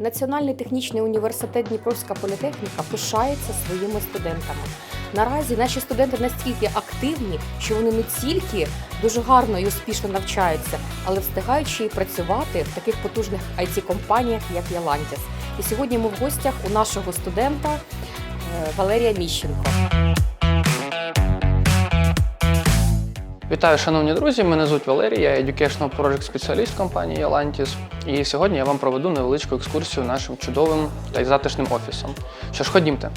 Національний технічний університет Дніпровська політехніка пишається своїми студентами. Наразі наші студенти настільки активні, що вони не тільки дуже гарно і успішно навчаються, але встигають ще й працювати в таких потужних it компаніях як Ялантіс. І сьогодні ми в гостях у нашого студента е, Валерія Міщенко. Вітаю, шановні друзі! Мене звуть Валерій, я Educational Project спеціаліст компанії Elantis. І сьогодні я вам проведу невеличку екскурсію нашим чудовим та й затишним офісом. Що ж, ходімте.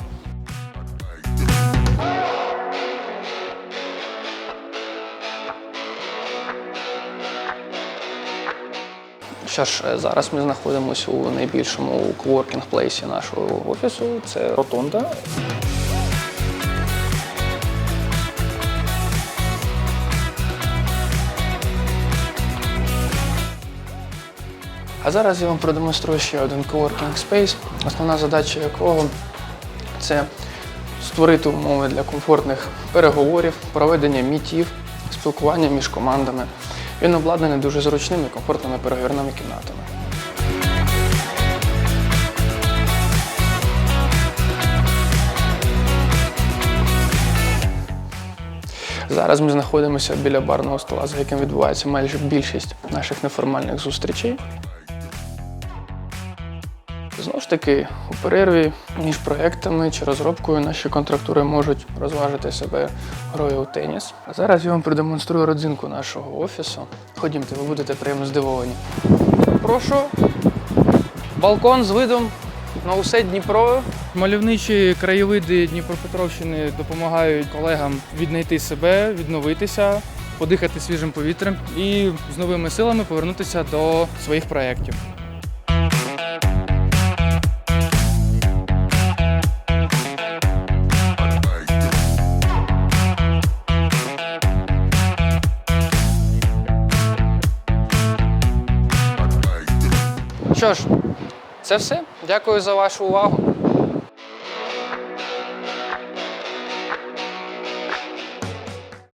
Що ж, зараз ми знаходимося у найбільшому коворкінг плейсі нашого офісу. Це ротонда. А зараз я вам продемонструю ще один coworking space, основна задача якого це створити умови для комфортних переговорів, проведення мітів, спілкування між командами. Він обладнаний дуже зручними і комфортними переговірними кімнатами. Зараз ми знаходимося біля барного стола, за яким відбувається майже більшість наших неформальних зустрічей. Знову ж таки, у перерві між проектами чи розробкою наші контрактури можуть розважити себе грою у теніс. А зараз я вам продемонструю родзинку нашого офісу. Ходімте, ви будете приємно здивовані. Прошу, балкон з видом на усе Дніпро. Мальовничі краєвиди Дніпропетровщини допомагають колегам віднайти себе, відновитися, подихати свіжим повітрям і з новими силами повернутися до своїх проєктів. Що ж, це все. Дякую за вашу увагу.